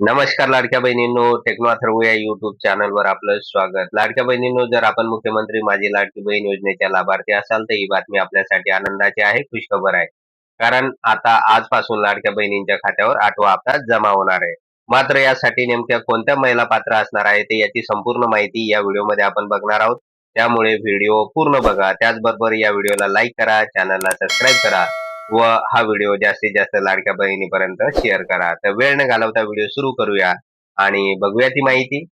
नमस्कार लाडक्या बहिणींनो टेक्नो अथर्व या युट्यूब चॅनलवर आपलं स्वागत. लाडक्या बहिणींनो जर आपण मुख्यमंत्री माझी लाडकी बहीण योजनेच्या लाभार्थी असाल तर ही बातमी आपल्यासाठी आनंदाची आहे खुशखबर आहे. कारण आता आजपासून लाडक्या बहिणींच्या खात्यावर आठवा हप्ता जमा होणार आहे. मात्र यासाठी नेमक्या कोणत्या महिला पात्र असणार आहे ते याची संपूर्ण माहिती या व्हिडिओमध्ये आपण बघणार आहोत. त्यामुळे व्हिडिओ पूर्ण बघा. त्याचबरोबर या व्हिडिओला लाईक करा चॅनलला सबस्क्राईब करा. व हा व्हिडिओ जास्तीत जास्त लाडक्या बहिणीपर्यंत शेअर करा. तर वेळ न घालवता व्हिडिओ सुरू करूया आणि बघूया ती माहिती.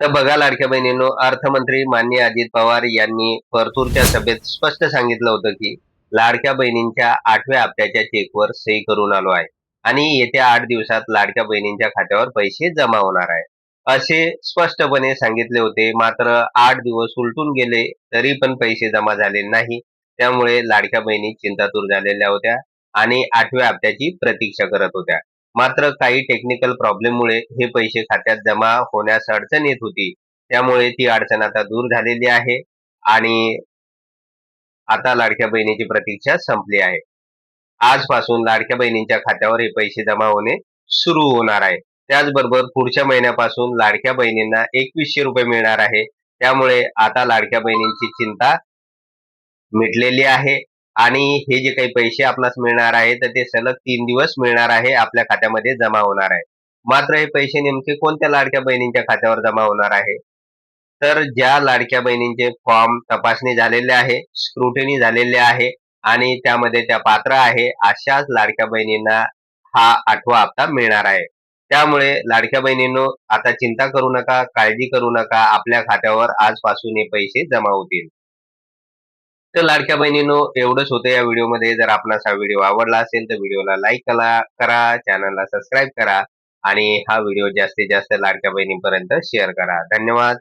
तर बघा लाडक्या बहिणींनो अर्थमंत्री माननीय अजित पवार यांनी परतूरच्या सभेत स्पष्ट सांगितलं होतं की लाडक्या बहिणींच्या आठव्या हप्त्याच्या चेकवर सही करून आलो आहे आणि येत्या आठ दिवसात लाडक्या बहिणींच्या खात्यावर पैसे जमा होणार आहे असे स्पष्टपणे सांगितले होते. मात्र आठ दिवस उलटून गेले तरी पण पैसे जमा झाले नाही. त्यामुळे लाडक्या बहिणी चिंतातूर झालेल्या होत्या आणि आठव्या हप्त्याची प्रतीक्षा करत होत्या. मात्र काही टेक्निकल प्रॉब्लेममुळे हे पैसे खात्यात जमा होण्यास अडचण येत होती. त्यामुळे ती अडचण आता दूर झालेली आहे आणि आता लाडक्या बहिणीची प्रतीक्षा संपली आहे. आजपासून लाडक्या बहिणींच्या खात्यावर हे पैसे जमा होणे सुरू होणार आहे. त्याचबरोबर पुढच्या महिन्यापासून लाडक्या बहिणींना एकवीसशे रुपये मिळणार आहे. त्यामुळे आता लाडक्या बहिणींची चिंता मिटलेली आहे. आणि हे जे काही पैसे आपणास मिळणार आहे तर ते सलग तीन दिवस मिळणार आहे आपल्या खात्यामध्ये जमा होणार आहे. मात्र हे पैसे नेमके कोणत्या लाडक्या बहिणींच्या खात्यावर जमा होणार आहे? तर ज्या लाडक्या बहिणींचे फॉर्म तपासणी झालेले आहे स्क्रुटिनी झालेले आहे आणि त्यामध्ये त्या पात्र आहे अशाच लाडक्या बहिणींना हा आठवा हप्ता मिळणार आहे. त्यामुळे लाडक्या बहिणींनो आता चिंता करू नका काळजी करू नका आपल्या खात्यावर आजपासून हे पैसे जमा होतील. तर लाडक्या बहिणीनो एवढंच होतं या व्हिडिओमध्ये. जर आपणास हा व्हिडिओ आवडला असेल तर व्हिडिओला लाईक करा करा चॅनलला सबस्क्राईब करा आणि हा व्हिडिओ जास्तीत जास्त लाडक्या बहिणींपर्यंत शेअर करा. धन्यवाद.